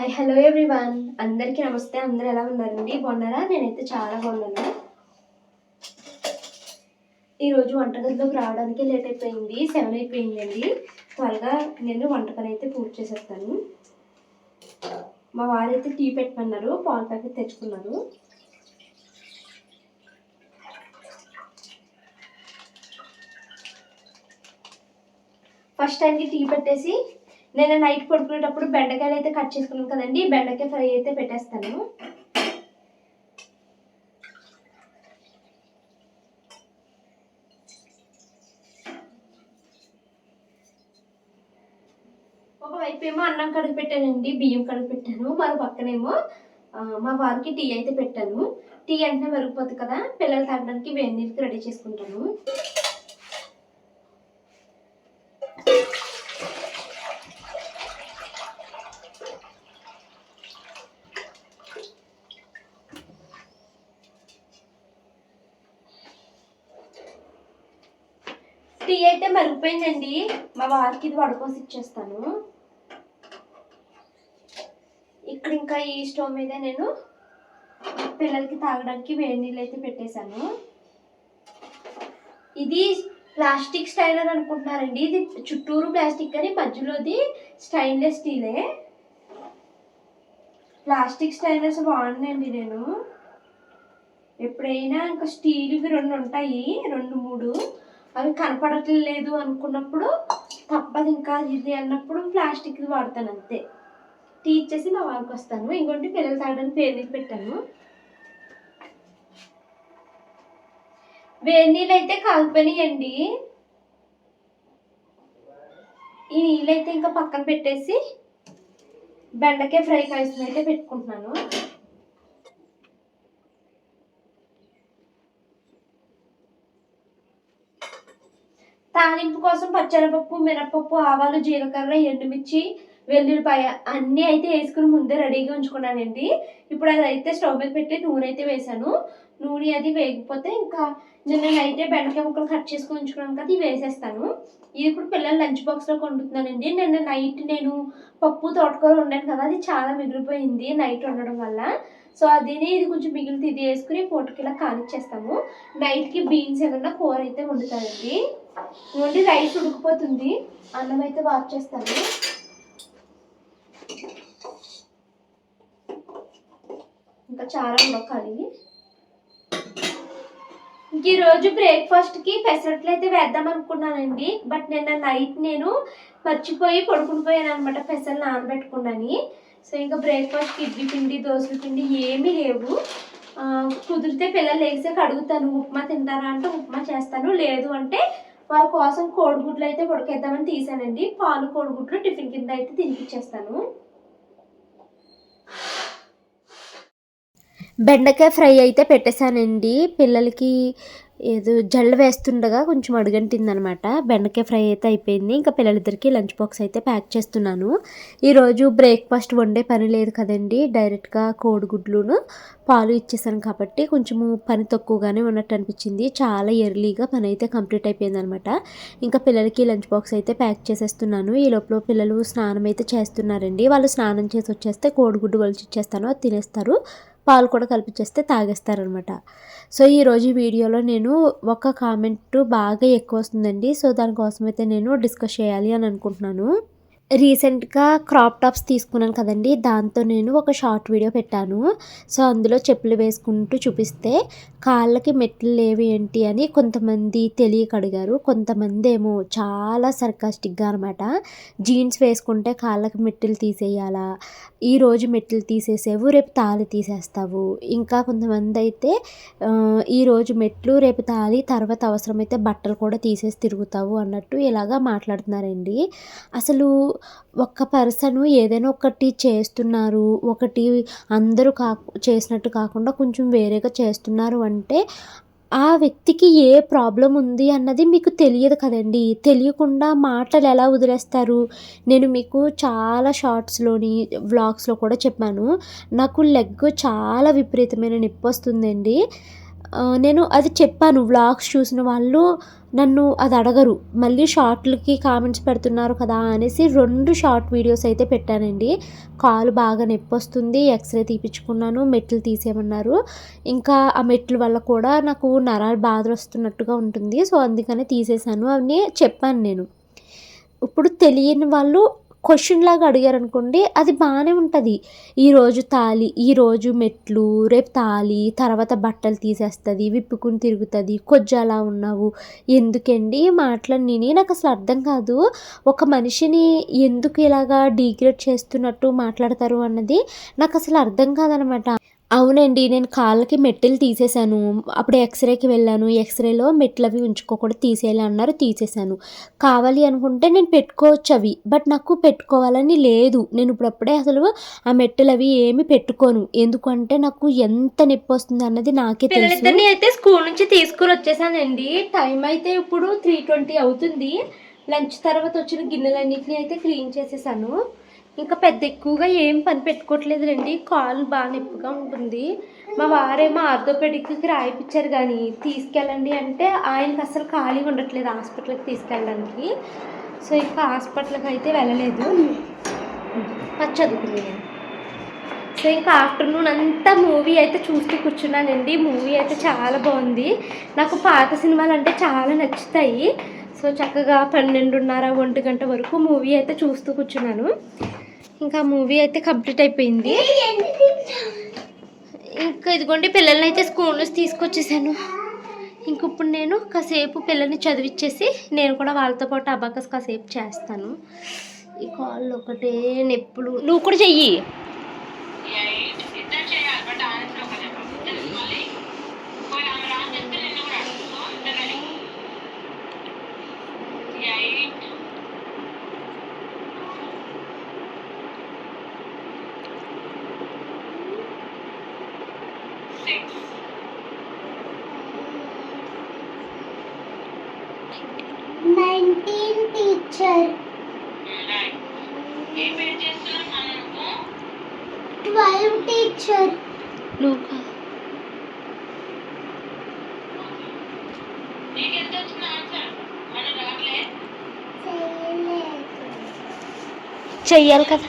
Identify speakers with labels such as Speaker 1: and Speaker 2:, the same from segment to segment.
Speaker 1: Hi hello everyone అందరికీ నమస్తే. అందరూ ఎలా ఉన్నారండి? బాగున్నారా? నేనైతే చాలా బాగున్నాను. ఈరోజు వంటగదిలోకి రావడానికి లేట్ అయిపోయింది. సెవెన్ అయిపోయిందండి. త్వరగా నేను వంటకం అయితే పూర్తి చేసేస్తాను. మా వారైతే టీ పెట్టమన్నారు. పాల ప్యాకెట్ తెచ్చుకున్నారు. ఫస్ట్ టైంకి టీ పెట్టేసి నేను నైట్ పడుకునేటప్పుడు బెండకాయలు అయితే కట్ చేసుకున్నాను కదండి బెండకాయ ఫ్రై అయితే పెట్టేస్తాను. ఒకవైపు ఏమో అన్నం కడుగు పెట్టానండి బియ్యం కడుగు పెట్టాను మరో పక్కనేమో మా వారికి టీ అయితే పెట్టాను. టీ అంటే మరిగిపోతుంది కదా పిల్లలు తాగడానికి వేడి నీళ్ళకి రెడీ చేసుకుంటాను టీ అయితే మా వారికి ఇది వడకోసి ఇచ్చేస్తాను. ఇక్కడ ఇంకా ఈ స్టవ్ మీద నేను పిల్లలకి తాగడానికి వేడి నీళ్ళు అయితే పెట్టేశాను. ఇది ప్లాస్టిక్ స్టైలర్ అనుకుంటున్నారండి. ఇది చుట్టూరు ప్లాస్టిక్ కానీ మధ్యలోది స్టైన్లెస్ స్టీలే. ప్లాస్టిక్ స్టైలర్స్ వాడినండి నేను. ఎప్పుడైనా ఇంకా స్టీల్వి రెండు ఉంటాయి. రెండు మూడు. అవి కనపడట్లేదు అనుకున్నప్పుడు తప్పదు ఇంకా ఇది అన్నప్పుడు ప్లాస్టిక్ వాడతాను అంతే. టీ ఇచ్చేసి మా వారికి వస్తాను. ఇంకోటి పిల్లలు తాగడానికి పేరు నీళ్ళు పెట్టాను. వేడి నీళ్ళు అయితే కాగిపోయినాయండి ఈ నీళ్ళు అయితే ఇంకా పక్కన పెట్టేసి బెండకాయ ఫ్రై కాయసం అయితే పెట్టుకుంటున్నాను. తాలింపు కోసం పచ్చనపప్పు మినపప్పు ఆవాలు జీలకర్ర ఎండుమిర్చి వెల్లుల్లిపాయ అన్నీ అయితే వేసుకుని ముందే రెడీగా ఉంచుకున్నానండి. ఇప్పుడు అది అయితే స్టవ్ మీద పెట్టి నూనె అయితే వేసాను నూనె అది వేగిపోతే ఇంకా నిన్న నైటే బెండకాయ ముక్కలు కట్ చేసుకుని ఉంచుకున్నాను కదా ఇవి వేసేస్తాను. ఇది ఇప్పుడు పిల్లలు లంచ్ బాక్స్లో వండుతున్నానండి నిన్న నైట్ నేను పప్పు తోటకూర వండాను కదా అది చాలా మిగిలిపోయింది నైట్ వండడం వల్ల. సో అదిని ఇది కొంచెం మిగిలితే ఇది వేసుకుని పూటకి ఇలా కానిచ్చేస్తాము. నైట్కి బీన్స్ ఏమన్నా కూర అయితే వండుతానండి వండి రైస్ ఉడికిపోతుంది. అన్నం అయితే వాచ్ చేస్తాను. ఇంకా చాలా ఉండకాలి. ఇంక ఈరోజు బ్రేక్ఫాస్ట్కి పెసరట్లు అయితే వేద్దాం అనుకున్నానండి. బట్ నిన్న నైట్ నేను మర్చిపోయి పడుకుని పోయాను అనమాట పెసలు నానబెట్టుకున్నాను. సో ఇంకా బ్రేక్ఫాస్ట్కి ఇడ్లీ పిండి దోశల పిండి ఏమీ లేవు. కుదిరితే పిల్లలు లేచాక అడుగుతాను ఉప్మా తింటారా? అంటే ఉప్మా చేస్తాను. లేదు అంటే వాళ్ళ కోసం కోడిగుడ్లు అయితే ఉడకేద్దామని తీసానండి. పాలు కోడిగుడ్లు టిఫిన్ కింద అయితే తినిపించేస్తాను
Speaker 2: బెండకాయ ఫ్రై అయితే పెట్టేశానండి. పిల్లలకి ఏదో జల్లు వేస్తుండగా కొంచెం అడుగంటిందనమాట. బెండకాయ ఫ్రై అయితే అయిపోయింది. ఇంకా పిల్లలిద్దరికి లంచ్ బాక్స్ అయితే ప్యాక్ చేస్తున్నాను. ఈరోజు బ్రేక్ఫాస్ట్ వండే పని లేదు కదండి. డైరెక్ట్గా కోడిగుడ్లును పాలు ఇచ్చేసాను కాబట్టి కొంచెము పని తక్కువగానే ఉన్నట్టు అనిపించింది. చాలా ఎర్లీగా పని అయితే కంప్లీట్ అయిపోయింది అనమాట ఇంకా పిల్లలకి లంచ్ బాక్స్ అయితే ప్యాక్ చేసేస్తున్నాను. ఈ లోపల పిల్లలు స్నానం అయితే చేస్తున్నారండి. వాళ్ళు స్నానం చేసి వచ్చేస్తే కోడిగుడ్డు వలిచి ఇచ్చేస్తాను. అది తినేస్తారు. పాలు కూడా కలిపిచ్చేస్తే తాగేస్తారనమాట. సో ఈరోజు ఈ వీడియోలో నేను ఒక కామెంట్ బాగా ఎక్కువ వస్తుందండి. సో దానికోసమైతే నేను డిస్కస్ చేయాలి అని అనుకుంటున్నాను. రీసెంట్గా క్రాప్ టాప్స్ తీసుకున్నాను కదండి దాంతో నేను ఒక షార్ట్ వీడియో పెట్టాను. సో అందులో చెప్పులు వేసుకుంటూ చూపిస్తే కాళ్ళకి మెట్లు లేవి ఏంటి అని కొంతమంది తెలియక అడిగారు. కొంతమంది ఏమో చాలా సర్కాస్టిక్గా అనమాట జీన్స్ వేసుకుంటే కాళ్ళకి మెట్లు తీసేయాలా? ఈరోజు మెట్లు తీసేసేవు రేపు తాళి తీసేస్తావు. ఇంకా కొంతమంది అయితే ఈరోజు మెట్లు రేపు తాళి తర్వాత అవసరమైతే బట్టలు కూడా తీసేసి తిరుగుతావు అన్నట్టు ఇలాగా మాట్లాడుతున్నారండి. అసలు ఒక్క పర్సన్ ఏదైనా ఒకటి చేస్తున్నారు ఒకటి అందరూ కా చేసినట్టు కాకుండా కొంచెం వేరేగా చేస్తున్నారు అంటే ఆ వ్యక్తికి ఏ ప్రాబ్లం ఉంది అన్నది మీకు తెలియదు కదండి. తెలియకుండా మాటలు ఎలా వదిలేస్తారు? నేను మీకు చాలా షార్ట్స్లోని వ్లాగ్స్లో కూడా చెప్పాను. నాకు లెగ్ చాలా విపరీతమైన నొప్పి వస్తుందండి.
Speaker 1: నేను అది చెప్పాను. వ్లాగ్స్ చూసిన వాళ్ళు నన్ను అది అడగరు. మళ్ళీ షార్ట్లకి కామెంట్స్ పెడుతున్నారు కదా అనేసి రెండు షార్ట్ వీడియోస్ అయితే పెట్టానండి. కాలు బాగా నొప్పి వస్తుంది ఎక్స్రే తీపించుకున్నాను మెట్లు తీసేయమన్నారు. ఇంకా ఆ మెట్ల వల్ల కూడా నాకు నరాలు బాధలు వస్తున్నట్టుగా ఉంటుంది. సో అందుకనే తీసేశాను. అని చెప్పాను నేను. ఇప్పుడు తెలియని వాళ్ళు క్వశ్చన్ లాగా అడిగారు అనుకోండి అది బాగానే ఉంటుంది. ఈరోజు తాళి ఈరోజు మెట్లు రేపు తాళి తర్వాత బట్టలు తీసేస్తుంది విప్పుకుని తిరుగుతుంది కొంచెం అలా ఉన్నావు ఎందుకండి? ఈ మాటలన్నీ నాకు అసలు అర్థం కాదు. ఒక మనిషిని ఎందుకు ఇలాగా డీగ్రేడ్ చేస్తున్నట్టు మాట్లాడతారు అన్నది నాకు అసలు అర్థం కాదనమాట. అవునండి నేను కాళ్ళకి మెట్టెలు తీసేశాను. అప్పుడు ఎక్స్రేకి వెళ్ళాను. ఎక్స్రేలో మెట్లు అవి ఉంచుకోకూడదు తీసేయాలి అన్నారు తీసేశాను. కావాలి అనుకుంటే నేను పెట్టుకోవచ్చు అవి బట్ నాకు పెట్టుకోవాలని లేదు. నేను ఇప్పుడప్పుడే అసలు ఆ మెట్టెలు అవి ఏమి పెట్టుకోను. ఎందుకంటే నాకు ఎంత నొప్పి వస్తుంది అన్నది నాకే తెలుసు.
Speaker 3: అయితే స్కూల్ నుంచి తీసుకుని వచ్చేసానండి. టైం అయితే ఇప్పుడు త్రీ ట్వంటీ అవుతుంది. లంచ్ తర్వాత వచ్చిన గిన్నెలన్నింటినీ అయితే క్లీన్ చేసేసాను. ఇంకా పెద్ద ఎక్కువగా ఏం పని పెట్టుకోవట్లేదు రండి కాలు బాగా నొప్పిగా ఉంటుంది. మా వారేమో ఆర్థోపెడిక్కి రాయిపించారు కానీ తీసుకెళ్ళండి అంటే ఆయనకి అసలు ఖాళీ ఉండట్లేదు హాస్పిటల్కి తీసుకెళ్ళడానికి. సో ఇంకా హాస్పిటల్కి అయితే వెళ్ళలేదు. చదువుకుంది నేను. సో ఇంకా ఆఫ్టర్నూన్ అంతా మూవీ అయితే చూస్తూ కూర్చున్నానండి. మూవీ అయితే చాలా బాగుంది. నాకు పాత సినిమాలు అంటే చాలా నచ్చుతాయి. సో చక్కగా పన్నెండున్నర ఒంటి గంట వరకు మూవీ అయితే చూస్తూ కూర్చున్నాను. ఇంకా మూవీ అయితే కంప్లీట్ అయిపోయింది. ఇంకా ఇదిగోండి పిల్లల్ని అయితే స్కూల్ నుంచి తీసుకొచ్చేసాను. ఇంక ఇప్పుడు నేను కాసేపు పిల్లల్ని చదివిచ్చేసి నేను కూడా వాళ్ళతో పాటు అబాకస్ కాసేపు చేస్తాను. ఈ కాళ్ళు ఒకటే నొప్పులు. నువ్వు కూడా చెయ్యి.
Speaker 4: నైన్టీన్ టీచర్ ట్వెల్వ్ టీచర్
Speaker 3: నువ్వు కా- చెయ్యాలి కదా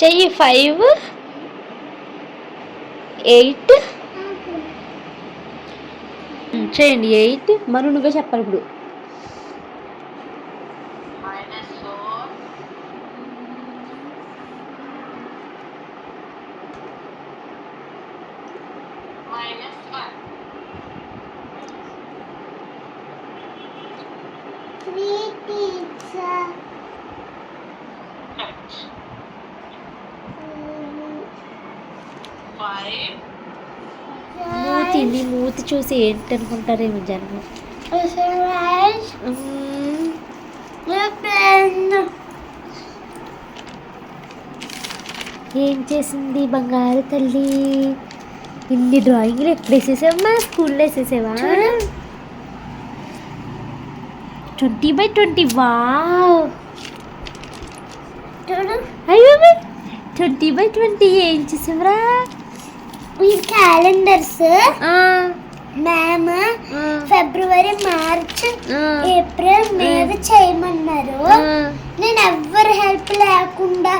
Speaker 3: చెయ్యి ఫైవ్ ఎయిట్. చేయండి ఎయిట్. మరి నువ్వే చెప్పాలి ఇప్పుడు.
Speaker 4: త్రీ టీచర్
Speaker 1: మూతి నీ మూతి చూసి ఏంటి అనుకుంటారేమో జనం. ఏం చేసింది బంగారు తల్లి? ఇన్ని డ్రాయింగ్లు ఎక్కడ వేసేసావమ్మా? స్కూల్లో వేసేసావా? Twenty by twenty. వా అయ్యో ట్వంటీ బై ట్వంటీ ఏం చేసావురా?
Speaker 4: ఈ క్యాలెండర్స్ మ్యామ్ ఫిబ్రవరి మార్చ్ ఏప్రిల్ మీద చేయమన్నారు. నేను ఎవ్వరి హెల్ప్ లేకుండా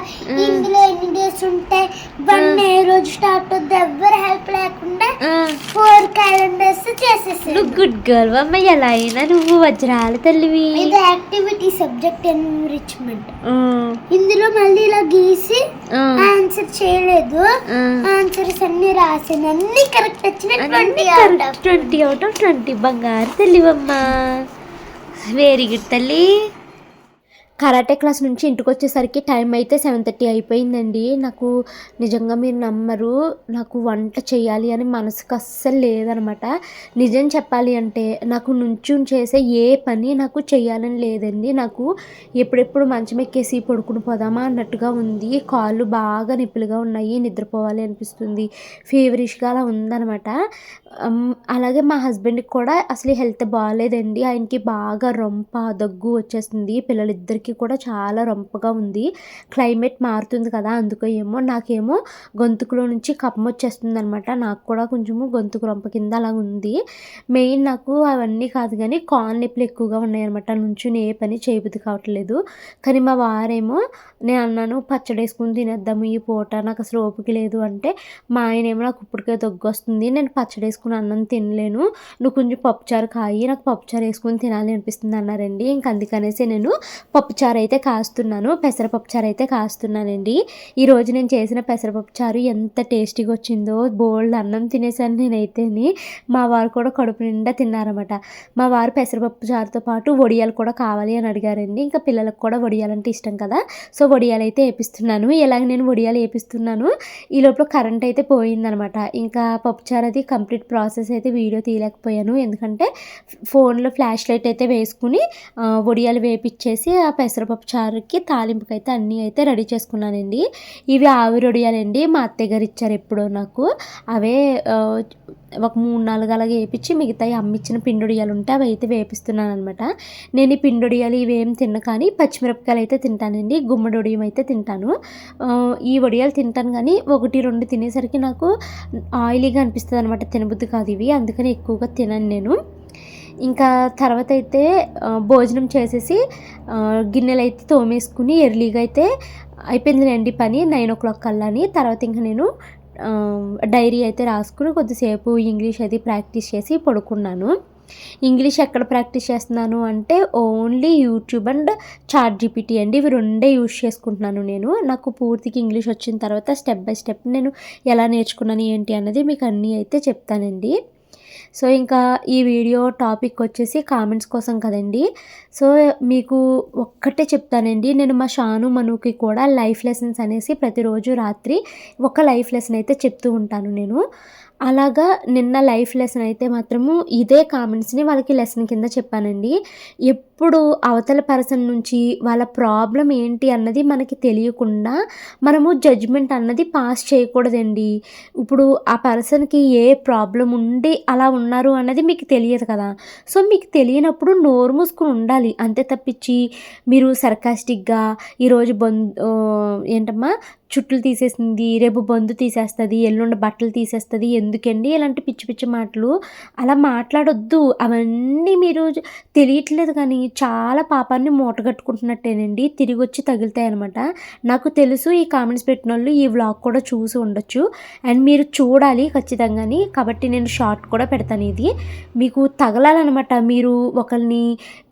Speaker 4: ఇందులో ఎన్ని డేస్ ఉంటాయి వన్ ఏ రోజు స్టార్ట్ అవుద్ది ఎవ్వరి హెల్ప్ లేకుండా. ఫోర్ క్యాలెండర్స్ చేసేసాను
Speaker 1: నువ్వు గుడ్ గర్ల్ అమ్మ ఎలా అయినా నువ్వు వజ్రాల తల్లివి.
Speaker 4: ఇది యాక్టివిటీ సబ్జెక్ట్ ఎన్రిచ్మెంట్ ఇందులో మళ్ళీ ఇలా గీసి ఆన్సర్ చేయలేదు. ఆన్సర్స్ అన్ని రాసాను. అన్ని కరెక్ట్ వచ్చిన twenty out of
Speaker 1: twenty out of twenty బంగారు తల్లివమ్మా. వెరీ గుడ్ తల్లి. కరాటే క్లాస్ నుంచి ఇంటికి వచ్చేసరికి టైం అయితే సెవెన్ థర్టీ అయిపోయిందండి. నాకు నిజంగా మీరు నమ్మరు. నాకు వంట చేయాలి అని మనసుకు అస్సలు లేదనమాట. నిజం చెప్పాలి అంటే నాకు నుంచుని చేసే ఏ పని నాకు చేయాలని లేదండి. నాకు ఎప్పుడెప్పుడు మంచం ఎక్కేసి పడుకుని పోదామా అన్నట్టుగా ఉంది. కాళ్ళు బాగా నిప్పులుగా ఉన్నాయి నిద్రపోవాలి అనిపిస్తుంది. ఫీవరిష్గా అలా ఉందనమాట. అలాగే మా హస్బెండ్కి కూడా అసలు హెల్త్ బాగాలేదండి. ఆయనకి బాగా రొంప దగ్గు వచ్చేస్తుంది. పిల్లలిద్దరికీ ఇప్పటికీ కూడా చాలా రొంపగా ఉంది. క్లైమేట్ మారుతుంది కదా అందుకో ఏమో నాకేమో గొంతుకులో నుంచి కప్పం వచ్చేస్తుంది అనమాట నాకు కూడా కొంచెము గొంతుకు రొంప కింద అలా ఉంది. మెయిన్ నాకు అవన్నీ కాదు కానీ కాన్ నొప్పులు ఎక్కువగా ఉన్నాయన్నమాట. నుంచుని ఏ పని చేయబుద్ధి కావట్లేదు. కానీ మా వారేమో నేను అన్నాను పచ్చడి వేసుకుని తినేద్దాము ఈ పూట నాకు అసలు ఓపిక లేదు అంటే మా ఆయన ఏమో నాకు ఇప్పటికే దగ్గు వస్తుంది నేను పచ్చడి వేసుకుని అన్నం తినలేను. నువ్వు కొంచెం పప్పుచారు కాయి నాకు పప్పుచారు వేసుకుని తినాలి అనిపిస్తుంది అన్నారండి. ఇంక అందుకనేసి నేను పప్పుచారు చారు అయితే కాస్తున్నాను పెసరపప్పు చారు అయితే కాస్తున్నానండి ఈరోజు నేను చేసిన పెసరపప్పు చారు ఎంత టేస్టీగా వచ్చిందో బోల్డ్ అన్నం తినేసాను నేనైతేని. మా వారు కూడా కడుపు నిండా తిన్నారన్నమాట. మా వారు పెసరపప్పు చారుతో పాటు వడియాలు కూడా కావాలి అని అడిగారండి. ఇంకా పిల్లలకు కూడా వడియాలంటే ఇష్టం కదా. సో వడియాలు అయితే వేపిస్తున్నాను. ఇలాగ నేను వడియాలు వేపిస్తున్నాను. ఈ లోపల కరెంట్ అయితే పోయిందనమాట ఇంకా పప్పుచారు అది కంప్లీట్ ప్రాసెస్ అయితే వీడియో తీయలేకపోయాను. ఎందుకంటే ఫోన్లో ఫ్లాష్ లైట్ అయితే వేసుకుని వడియాలు వేపిచ్చేసి ఆ పెసరపప్పు చారుకి తాలింపుకి అయితే అన్నీ అయితే రెడీ చేసుకున్నానండి. ఇవి ఆవిరి వడియాలండి మా అత్తయ్య గారు ఇచ్చారు ఎప్పుడో నాకు. అవే ఒక మూడు నాలుగు అలాగే వేపించి మిగతాయి అమ్మిచ్చిన పిండొడియాలు ఉంటే అవి అయితే వేపిస్తున్నాను అనమాట నేను ఈ పిండొడియాలు ఇవేం తిన్న కానీ పచ్చిమిరపకాయలు అయితే తింటానండి. గుమ్మడి వడియం అయితే తింటాను. ఈ వడియాలు తింటాను కానీ ఒకటి రెండు తినేసరికి నాకు ఆయిలీగా అనిపిస్తుంది అనమాట తినబుద్ధి కాదు ఇవి. అందుకని ఎక్కువగా తినను నేను. ఇంకా తర్వాత అయితే భోజనం చేసేసి గిన్నెలు అయితే తోమేసుకుని ఎర్లీగా అయితే అయిపోయిందిలేండి పని నైన్ ఓ క్లాక్ కల్లాని. తర్వాత ఇంకా నేను డైరీ అయితే రాసుకుని కొద్దిసేపు ఇంగ్లీష్ అది ప్రాక్టీస్ చేసి పడుకున్నాను. ఇంగ్లీష్ ఎక్కడ ప్రాక్టీస్ చేస్తున్నాను అంటే only YouTube and chat GPT అండి. ఇవి రెండే యూజ్ చేసుకుంటున్నాను నేను. నాకు పూర్తిగా ఇంగ్లీష్ వచ్చిన తర్వాత స్టెప్ బై స్టెప్ నేను ఎలా నేర్చుకున్నాను ఏంటి అన్నది మీకు అన్నీ అయితే చెప్తానండి. సో ఇంకా ఈ వీడియో టాపిక్ వచ్చేసి కామెంట్స్ కోసం కదండి. సో మీకు ఒక్కటే చెప్తానండి నేను మా షాను మనుకి కూడా లైఫ్ లెసన్స్ అనేసి ప్రతిరోజు రాత్రి ఒక లైఫ్ లెసన్ అయితే చెప్తూ ఉంటాను నేను. అలాగా నిన్న లైఫ్ లెసన్ అయితే మాత్రము ఇదే కామెంట్స్ని వాళ్ళకి లెసన్ కింద చెప్పానండి. ఎప్పుడు అవతల పర్సన్ నుంచి వాళ్ళ ప్రాబ్లం ఏంటి అన్నది మనకి తెలియకుండా మనము జడ్జ్మెంట్ అన్నది పాస్ చేయకూడదండి. ఇప్పుడు ఆ పర్సన్కి ఏ ప్రాబ్లం ఉండి అలా ఉన్నారు అన్నది మీకు తెలియదు కదా. సో మీకు తెలియనప్పుడు నోరు మూసుకుని ఉండాలి. అంతే తప్పించి మీరు సర్కాస్టిక్గా ఈరోజు బంద్ ఏంటమ్మా చుట్లు తీసేసింది రేపు బందు తీసేస్తుంది ఎల్లుండి బట్టలు తీసేస్తుంది ఎందుకండి ఇలాంటి పిచ్చి పిచ్చి మాటలు? అలా మాట్లాడొద్దు. అవన్నీ మీరు తెలియట్లేదు కానీ చాలా పాపాన్ని మూటగట్టుకుంటున్నట్టేనండి. తిరిగి వచ్చి తగులుతాయి అనమాట నాకు తెలుసు ఈ కామెంట్స్ పెట్టిన వాళ్ళు ఈ వ్లాగ్ కూడా చూసి ఉండొచ్చు. అండ్ మీరు చూడాలి ఖచ్చితంగాని. కాబట్టి నేను షార్ట్ కూడా పెడతాను ఇది. మీకు తగలాలన్నమాట. మీరు ఒకరిని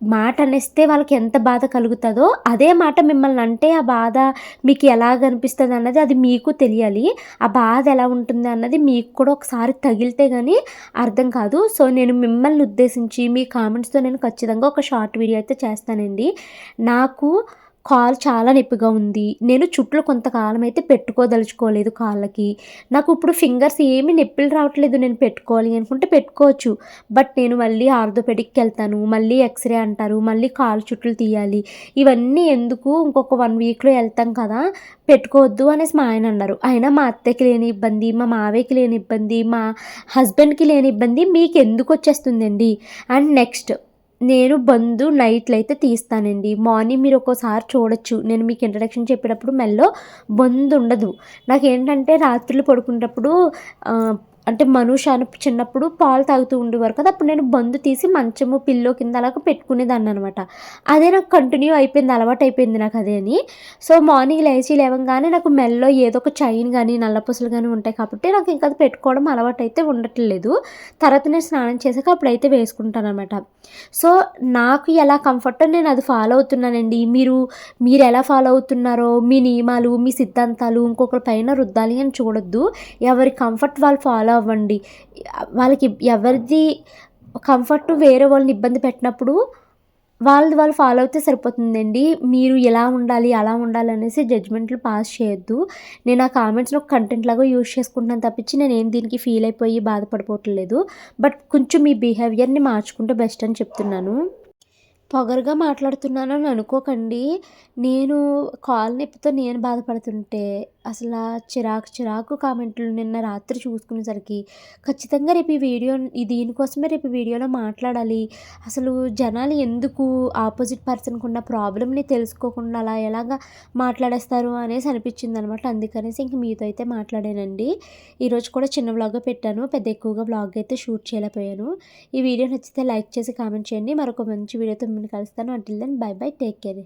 Speaker 1: మాట అనేస్తే వాళ్ళకి ఎంత బాధ కలుగుతుందో అదే మాట మిమ్మల్ని అంటే ఆ బాధ మీకు ఎలా కనిపిస్తుంది అన్నది అది మీకు తెలియాలి. ఆ బాధ ఎలా ఉంటుంది అన్నది మీకు కూడా ఒకసారి తగిలితే కానీ అర్థం కాదు. సో నేను మిమ్మల్ని ఉద్దేశించి మీ కామెంట్స్తో నేను ఖచ్చితంగా ఒక షార్ట్ వీడియో అయితే చేస్తానండి. నాకు కాల్ చాలా నొప్పిగా ఉంది. నేను చుట్లు కొంతకాలం అయితే పెట్టుకోదలుచుకోలేదు కాళ్ళకి. నాకు ఇప్పుడు ఫింగర్స్ ఏమీ నొప్పులు రావట్లేదు నేను పెట్టుకోవాలి అనుకుంటే పెట్టుకోవచ్చు. బట్ నేను మళ్ళీ ఆర్థోపెడిక్కి వెళ్తాను మళ్ళీ ఎక్స్రే అంటారు మళ్ళీ కాలు చుట్లు తీయాలి. ఇవన్నీ ఎందుకు ఇంకొక వన్ వీక్లో వెళ్తాం కదా పెట్టుకోవద్దు అనేసి మా ఆయన అన్నారు. అయినా మా అత్తకి లేని ఇబ్బంది మా మావయ్యకి లేని ఇబ్బంది మా హస్బెండ్కి లేని ఇబ్బంది మీకు ఎందుకు వచ్చేస్తుందండి? అండ్ నెక్స్ట్ నేను బంధు నైట్లు అయితే తీస్తానండి. మార్నింగ్ మీరు ఒక్కోసారి చూడొచ్చు. నేను మీకు ఇంట్రడక్షన్ చెప్పేటప్పుడు మెల్లో బంద్ ఉండదు. నాకు ఏంటంటే రాత్రులు పడుకునేటప్పుడు అంటే అంటే మనుషాను చిన్నప్పుడు పాలు తాగుతూ ఉండేవారు కదా అప్పుడు నేను బందు తీసి మంచము పిల్లో కింద అలాగ పెట్టుకునేదాన్ని అనమాట అదే నాకు కంటిన్యూ అయిపోయింది అలవాటు అయిపోయింది నాకు అదే అని. సో మార్నింగ్ లేచి లేవగానే నాకు మెల్లో ఏదో ఒక చైన్ కానీ నల్లపూసలు కానీ ఉంటాయి కాబట్టి నాకు ఇంకా అది పెట్టుకోవడం అలవాటు అయితే ఉండట్లేదు. తర్వాత నేను స్నానం చేశాక అప్పుడైతే వేసుకుంటాను అనమాట సో నాకు ఎలా కంఫర్ట్ నేను అది ఫాలో అవుతున్నానండి. మీరు మీరు ఎలా ఫాలో అవుతున్నారో మీ నియమాలు మీ సిద్ధాంతాలు ఇంకొకరి పైన రుద్దాలి అని చూడొద్దు. ఎవరి కంఫర్ట్ వాళ్ళు ఫాలో అవ్వండి. వాళ్ళకి ఎవరిది కంఫర్ట్ వేరే వాళ్ళని ఇబ్బంది పెట్టినప్పుడు వాళ్ళది వాళ్ళు ఫాలో అయితే సరిపోతుందండి. మీరు ఎలా ఉండాలి అలా ఉండాలి అనేసి జడ్జ్మెంట్లు పాస్ చేయొద్దు. నేను ఆ కామెంట్స్ని ఒక కంటెంట్ లాగా యూజ్ చేసుకుంటున్నాను తప్పించి నేను ఏం దీనికి ఫీల్ అయిపోయి బాధపడిపోవట్లేదు బట్ కొంచెం మీ బిహేవియర్ని మార్చుకుంటే బెస్ట్ అని చెప్తున్నాను. పొగరుగా మాట్లాడుతున్నానని అనుకోకండి. నేను కాల్ నొప్పితో నేను బాధపడుతుంటే అసలు చిరాకు చిరాకు కామెంట్లు నిన్న రాత్రి చూసుకునేసరికి ఖచ్చితంగా రేపు ఈ వీడియో ఈ దీనికోసమే రేపు వీడియోలో మాట్లాడాలి. అసలు జనాలు ఎందుకు ఆపోజిట్ పర్సన్కి ఉన్న ప్రాబ్లమ్ని తెలుసుకోకుండా అలా ఎలాగా మాట్లాడేస్తారు అనేసి అనిపించింది అనమాట అందుకనేసి ఇంక మీతో అయితే మాట్లాడానండి. ఈరోజు కూడా చిన్న వ్లాగ్ పెట్టాను. పెద్ద ఎక్కువగా వ్లాగ్ అయితే షూట్ చేయలేకపోయాను. ఈ వీడియో నచ్చితే లైక్ చేసి కామెంట్ చేయండి. మరొక మంచి వీడియోతో మిమ్మల్ని కలుస్తాను. Until then bye bye take care